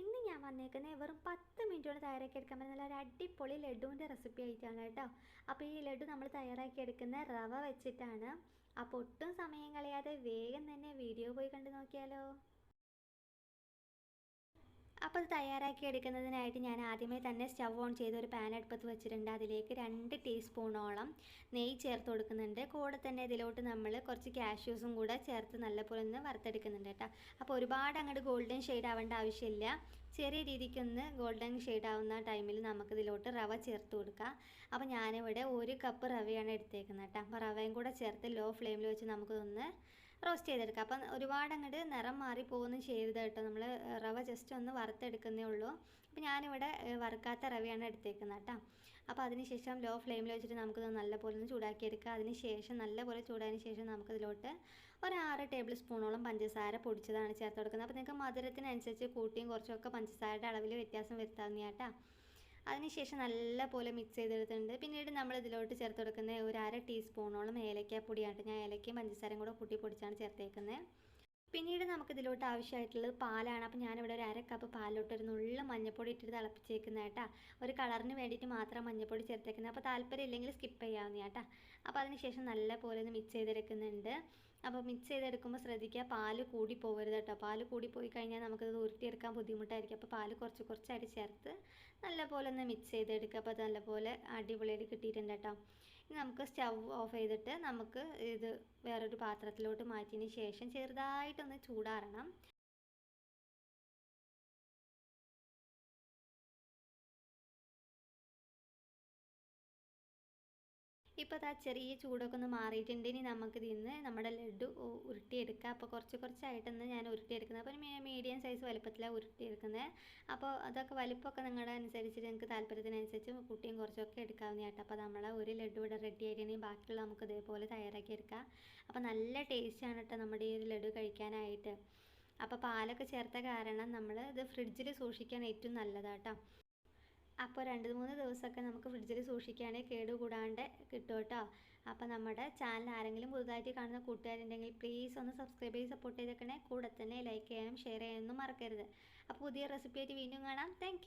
ഇന്ന് ഞാൻ വന്നേക്കുന്നത് വെറും പത്ത് മിനിറ്റ് കൊണ്ട് തയ്യാറാക്കി എടുക്കാൻ പറ്റുന്ന ഒരു അടിപൊളി ലഡുവിന്റെ റെസിപ്പി ആയിട്ടാണ് കേട്ടോ. അപ്പോൾ ഈ ലഡു നമ്മൾ തയ്യാറാക്കി എടുക്കുന്ന റവ വെച്ചിട്ടാണ്. അപ്പോൾ ഒട്ടും സമയം കളയാതെ വേഗം തന്നെ വീഡിയോ പോയി കണ്ടു നോക്കിയാലോ. അപ്പോൾ അത് തയ്യാറാക്കി എടുക്കുന്നതിനായിട്ട് ഞാൻ ആദ്യമേ തന്നെ സ്റ്റവ് ഓൺ ചെയ്ത് ഒരു പാൻ അടുപ്പത്ത് വെച്ചിട്ടുണ്ട്. അതിലേക്ക് രണ്ട് ടീസ്പൂണോളം നെയ്യ് ചേർത്ത് കൊടുക്കുന്നുണ്ട്. കൂടെ തന്നെ ഇതിലോട്ട് നമ്മൾ കുറച്ച് കാഷ്യൂസും കൂടെ ചേർത്ത് നല്ലപോലെ ഒന്ന് വറുത്തെടുക്കുന്നുണ്ട് കേട്ടോ. അപ്പോൾ ഒരുപാട് അങ്ങോട്ട് ഗോൾഡൻ ഷെയ്ഡ് ആവേണ്ട ആവശ്യമില്ല. ചെറിയ രീതിക്കൊന്ന് ഗോൾഡൻ ഷെയ്ഡ് ആവുന്ന ടൈമിൽ നമുക്കിതിലോട്ട് റവ ചേർത്ത് കൊടുക്കാം. അപ്പോൾ ഞാനിവിടെ ഒരു കപ്പ് റവയാണ് എടുത്തേക്കുന്നത് കേട്ടോ. അപ്പോൾ റവയും കൂടെ ചേർത്ത് ലോ ഫ്ലെയിമിൽ വെച്ച് നമുക്കിതൊന്ന് റോസ്റ്റ് ചെയ്തെടുക്കുക അപ്പം ഒരുപാട് അങ്ങോട്ട് നിറം മാറി പോകുന്നു ചെയ്തത് കേട്ടോ. നമ്മൾ റവ ജസ്റ്റ് ഒന്ന് വറുത്തെടുക്കുന്നേ ഉള്ളൂ. അപ്പോൾ ഞാനിവിടെ വറുക്കാത്ത റവയാണ് എടുത്തേക്കുന്നത് കേട്ടോ. അപ്പോൾ അതിന് ശേഷം ലോ ഫ്ലെയിമിൽ വെച്ചിട്ട് നമുക്കിത് നല്ലപോലെ ഒന്ന് ചൂടാക്കിയെടുക്കുക അതിന് ശേഷം നല്ലപോലെ ചൂടായതിന് ശേഷം നമുക്കിതിലോട്ട് ഒരു ആറ് ടേബിൾ സ്പൂണോളം പഞ്ചസാര പൊടിച്ചതാണ് ചേർത്ത് കൊടുക്കുന്നത്. അപ്പോൾ നിങ്ങൾക്ക് മധുരത്തിനനുസരിച്ച് കൂട്ടിയും കുറച്ചൊക്കെ പഞ്ചസാരയുടെ അളവിൽ വ്യത്യാസം വരുത്താവുന്ന കേട്ടോ. അതിനുശേഷം നല്ലപോലെ മിക്സ് ചെയ്തെടുത്തിട്ടുണ്ട്. പിന്നീട് നമ്മൾ ഇതിലോട്ട് ചേർത്ത് കൊടുക്കുന്ന ഒരു അര ടീസ്പൂണോളം ഏലക്കാപ്പൊടിയാണ് ഞാൻ ഏലക്കയും പഞ്ചസാരയും കൂടെ കൂട്ടി പൊടിച്ചാണ് ചേർത്തേക്കുന്നത്. പിന്നീട് നമുക്ക് ഇതിലോട്ട് ആവശ്യമായിട്ടുള്ളത് പാലാണ്. അപ്പോൾ ഞാനിവിടെ ഒരു അര കപ്പ് പാലിലോട്ട് ഒരു നുള്ള മഞ്ഞപ്പൊടി ഇട്ടിട്ട് തിളപ്പിച്ചേക്കുന്ന കേട്ടോ. ഒരു കളറിന് വേണ്ടിയിട്ട് മാത്രം മഞ്ഞപ്പൊടി ചേർത്തേക്കുന്നത്. അപ്പോൾ താല്പര്യം ഇല്ലെങ്കിൽ സ്കിപ്പ് ചെയ്യാവുന്ന കേട്ടോ. അപ്പോൾ അതിന് ശേഷം നല്ല പോലെ ഒന്ന് മിക്സ് ചെയ്തെടുക്കുന്നുണ്ട്. അപ്പോൾ മിക്സ് ചെയ്തെടുക്കുമ്പോൾ ശ്രദ്ധിക്കുക. പാൽ കൂടി പോകരുത് കേട്ടോ. പാൽ കൂടി പോയി കഴിഞ്ഞാൽ നമുക്കത് ഉരുട്ടിയെടുക്കാൻ ബുദ്ധിമുട്ടായിരിക്കും. അപ്പോൾ പാൽ കുറച്ച് കുറച്ചായിട്ട് ചേർത്ത് നല്ലപോലെ ഒന്ന് മിക്സ് ചെയ്തെടുക്കുക. അപ്പോൾ നല്ലപോലെ അടിപൊളിയായിട്ട് കിട്ടിയിട്ടുണ്ട് കേട്ടോ. ഇനി നമുക്ക് സ്റ്റവ് ഓഫ് ചെയ്തിട്ട് നമുക്ക് ഇത് വേറൊരു പാത്രത്തിലോട്ട് മാറ്റിയതിന് ശേഷം ചെറുതായിട്ടൊന്ന് ചൂടാറണം. ഇപ്പോൾ ആ ചെറിയ ചൂടൊക്കെ ഒന്ന് മാറിയിട്ടുണ്ട്. ഇനി നമുക്ക് ഇന്ന് നമ്മുടെ ലഡു ഉരുട്ടിയെടുക്കുക അപ്പോൾ കുറച്ച് കുറച്ചായിട്ടൊന്ന് ഞാൻ ഉരുട്ടിയെടുക്കുന്നത്. അപ്പോൾ മീഡിയം സൈസ് വലുപ്പത്തിലാണ് ഉരുട്ടിയെടുക്കുന്നത്. അപ്പോൾ അതൊക്കെ വലുപ്പമൊക്കെ നിങ്ങളുടെ അനുസരിച്ച് നിങ്ങൾക്ക് താല്പര്യത്തിനനുസരിച്ച് കുട്ടിയും കുറച്ചൊക്കെ എടുക്കാവുന്ന കേട്ടോ. അപ്പോൾ നമ്മളെ ഒരു ലഡു ഇവിടെ റെഡി ആയിട്ടുണ്ടെങ്കിൽ ബാക്കിയുള്ള നമുക്ക് ഇതേപോലെ തയ്യാറാക്കി എടുക്കാം. അപ്പോൾ നല്ല ടേസ്റ്റാണ് കേട്ടോ നമ്മുടെ ഈ ഒരു ലഡു കഴിക്കാനായിട്ട്. അപ്പോൾ പാലൊക്കെ ചേർത്ത കാരണം നമ്മൾ ഇത് ഫ്രിഡ്ജിൽ സൂക്ഷിക്കാൻ ഏറ്റവും നല്ലതാട്ടോ അപ്പോൾ രണ്ട് മൂന്ന് ദിവസമൊക്കെ നമുക്ക് ഫ്രിഡ്ജിൽ സൂക്ഷിക്കുകയാണെങ്കിൽ കേടുകൂടാണ്ട് കിട്ടും കേട്ടോ അപ്പോൾ നമ്മുടെ ചാനൽ ആരെങ്കിലും പുതുതായിട്ട് കാണുന്ന കൂട്ടുകാരുണ്ടെങ്കിൽ പ്ലീസ് ഒന്ന് സബ്സ്ക്രൈബ് ചെയ്ത് സപ്പോർട്ട് ചെയ്തേക്കണേ. കൂടെ തന്നെ ലൈക്ക് ചെയ്യാനും ഷെയർ ചെയ്യാനൊന്നും മറക്കരുത്. അപ്പോൾ പുതിയ റെസിപ്പി ആയിട്ട് വീണ്ടും കാണാം. താങ്ക്